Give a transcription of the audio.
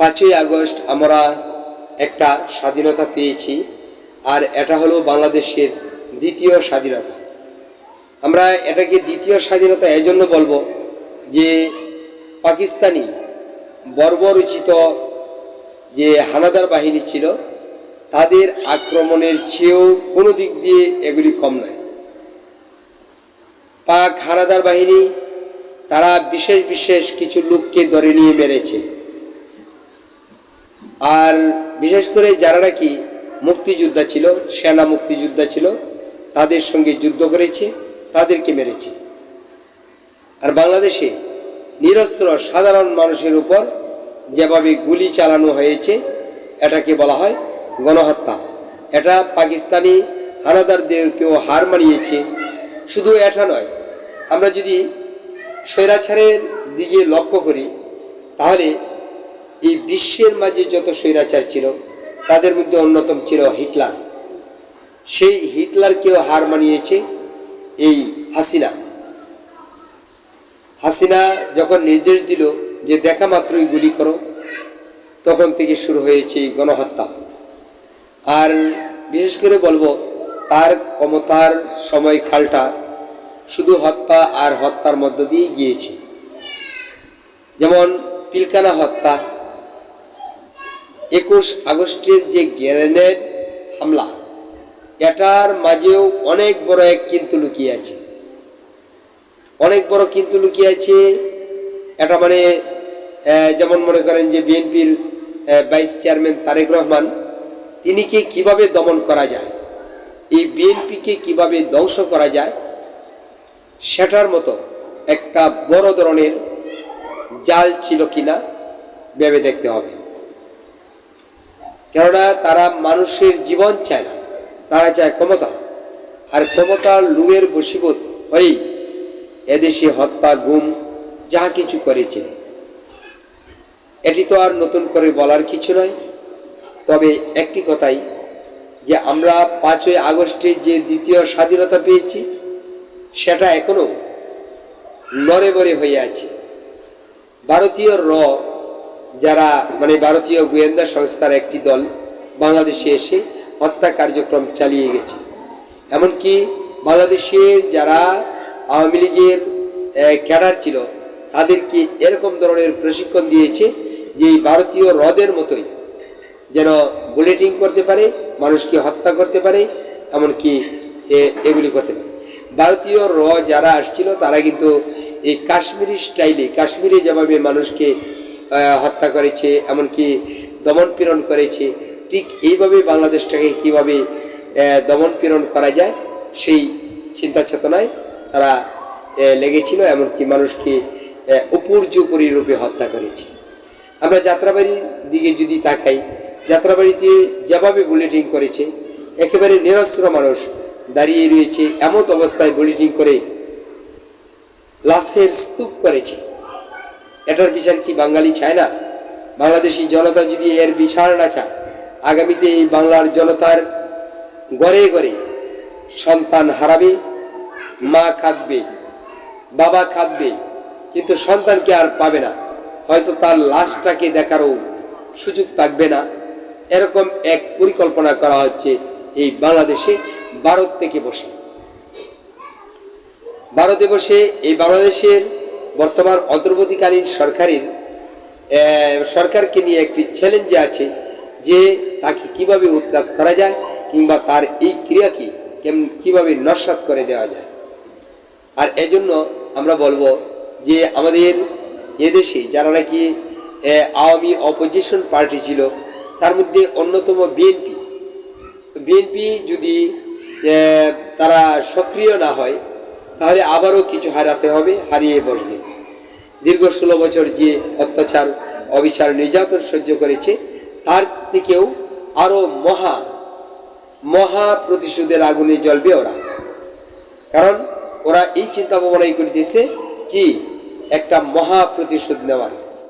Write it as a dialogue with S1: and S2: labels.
S1: পাঁচই আগস্ট আমরা একটা স্বাধীনতা পেয়েছি, আর এটা হলো বাংলাদেশের দ্বিতীয় স্বাধীনতা। আমরা এটাকে দ্বিতীয় স্বাধীনতা এই জন্য বলব যে পাকিস্তানি বর্বরচিত যে হানাদার বাহিনী ছিল, তাদের আক্রমণের চেয়েও কোনো দিক দিয়ে এগুলি কম নয়। পাক হানাদার বাহিনী, তারা বিশেষ বিশেষ কিছু লোককে ধরে নিয়ে মেরেছে। আর বিশেষ করে যারা নাকি মুক্তিযোদ্ধা ছিল, সেনা মুক্তিযোদ্ধা ছিল, তাদের সঙ্গে যুদ্ধ করেছে, তাদেরকে মেরেছে। আর বাংলাদেশে নিরস্ত্র সাধারণ মানুষের উপর যেভাবে গুলি চালানো হয়েছে, এটাকে বলা হয় গণহত্যা। এটা পাকিস্তানি হানাদারদেরকেও হার মানিয়েছে। শুধু এটা নয়, আমরা যদি স্বৈরাচারের দিকে লক্ষ্য করি, তাহলে এই বিশ্বের মাঝে যত স্বৈরাচার ছিল, তাদের মধ্যে অন্যতম ছিল হিটলার। সেই হিটলারকেও হার মানিয়েছে? এই হাসিনা। হাসিনা যখন নির্দেশ দিল যে দেখা মাত্রই গুলি করো, তখন থেকে শুরু হয়েছে গণহত্যা। আর বিশেষ করে বলব, তার ক্ষমতার সময়কালটা শুধু হত্যা আর হত্যার মধ্য দিয়ে গিয়েছে। যেমন পিলকানা হত্যা একুশ আগস্টের যে গ্রেনেড হামলা, এটার মাঝেও অনেক বড় এক কিন্তু লুকিয়ে আছে। অনেক বড় কিন্তু লুকিয়ে আছে, এটা মানে যেমন মনে করেন যে বিএনপির ভাইস চেয়ারম্যান তারেক রহমান তিনিকে কীভাবে দমন করা যায়, এই বিএনপিকে কীভাবে ধ্বংস করা যায়, সেটার মতো একটা বড় ধরনের জাল ছিল কিনা ভেবে দেখতে হবে। কেননা তারা মানুষের জীবন চায় না, তারা চায় ক্ষমতা। আর ক্ষমতার লুয়ের বসীভূত হয়েই এদেশে হত্যা, গুম যা কিছু করেছে। এটি তো আর নতুন করে বলার কিছু নয়। তবে একটি কথাই, যে আমরা পাঁচই আগস্টে যে দ্বিতীয় স্বাধীনতা পেয়েছি, সেটা এখনও নরে বরে হয়ে আছে। ভারতীয় র যারা মানে ভারতীয় গোয়েন্দা সংস্থার একটি দল বাংলাদেশে এসে হত্যা কার্যক্রম চালিয়ে গেছে। এমনকি বাংলাদেশের যারা আওয়ামী লীগের ক্যাডার ছিল, তাদেরকে এরকম ধরনের প্রশিক্ষণ দিয়েছে যে ভারতীয় হ্রদের মতোই যেন বুলেটিং করতে পারে, মানুষকে হত্যা করতে পারে, এমনকি এগুলি করতে পারে। ভারতীয় র যারা আসছিল, তারা কিন্তু এই কাশ্মীরি স্টাইলে, কাশ্মীরে যেভাবে মানুষকে হত্যা করেছে, এমনকি দমন পীড়ন করেছে। ঠিক এইভাবে বাংলাদেশটাকে কীভাবে দমন পীড়ন করা যায়, সেই চিন্তা চেতনায় তারা লেগেছিল, এমনকি মানুষকে উপর্যুপরি রূপে হত্যা করেছে। আমরা যাত্রাবাড়ির দিকে যদি তাকাই, যাত্রাবাড়িতে যেভাবে বুলেটিং করেছে, একেবারে নিরস্ত্র মানুষ দাঁড়িয়ে রয়েছে, এমত অবস্থায় বুলেটিং করে লাশের স্তূপ করেছে। এটার বিচার কি বাঙালি চায় না? বাংলাদেশি জনতা যদি এর বিচার না চায়, আগামীতে এই বাংলার জনতার গড়ে গড়ে সন্তান হারাবে, মা খাদবে বাবা খাদবে কিন্তু সন্তানকে আর পাবে না? হয়তো তার লাশটাকে দেখারও সুযোগ থাকবে না। এরকম এক পরিকল্পনা করা হচ্ছে এই বাংলাদেশে, ভারত থেকে বসে। ভারতে বসে এই বাংলাদেশের বর্তমান অন্তর্বর্তীকালীন সরকারের সরকারকে নিয়ে একটি চ্যালেঞ্জে আছে যে তাকে কীভাবে উৎখাত করা যায় কিংবা তার এই ক্রিয়াকে কেমন কীভাবে নস্বাত করে দেওয়া যায়। আর এজন্য আমরা বলব যে আমাদের এদেশে যারা নাকি আওয়ামী অপোজিশন পার্টি ছিল, তার মধ্যে অন্যতম বিএনপি বিএনপি যদি তারা সক্রিয় না হয়, তাহলে আবারও কিছু হারাতে হবে, হারিয়ে বসবে। দীর্ঘ ষোলো বছর যে অত্যাচার, অবিচার, নির্যাতন সহ্য করেছে, তার থেকেও আরও মহা মহা প্রতিশোধের আগুনে জ্বলবে ওরা। কারণ ওরা এই চিন্তা ভাবনাই করিতেছে কি, একটা মহা প্রতিশোধ নেওয়ার।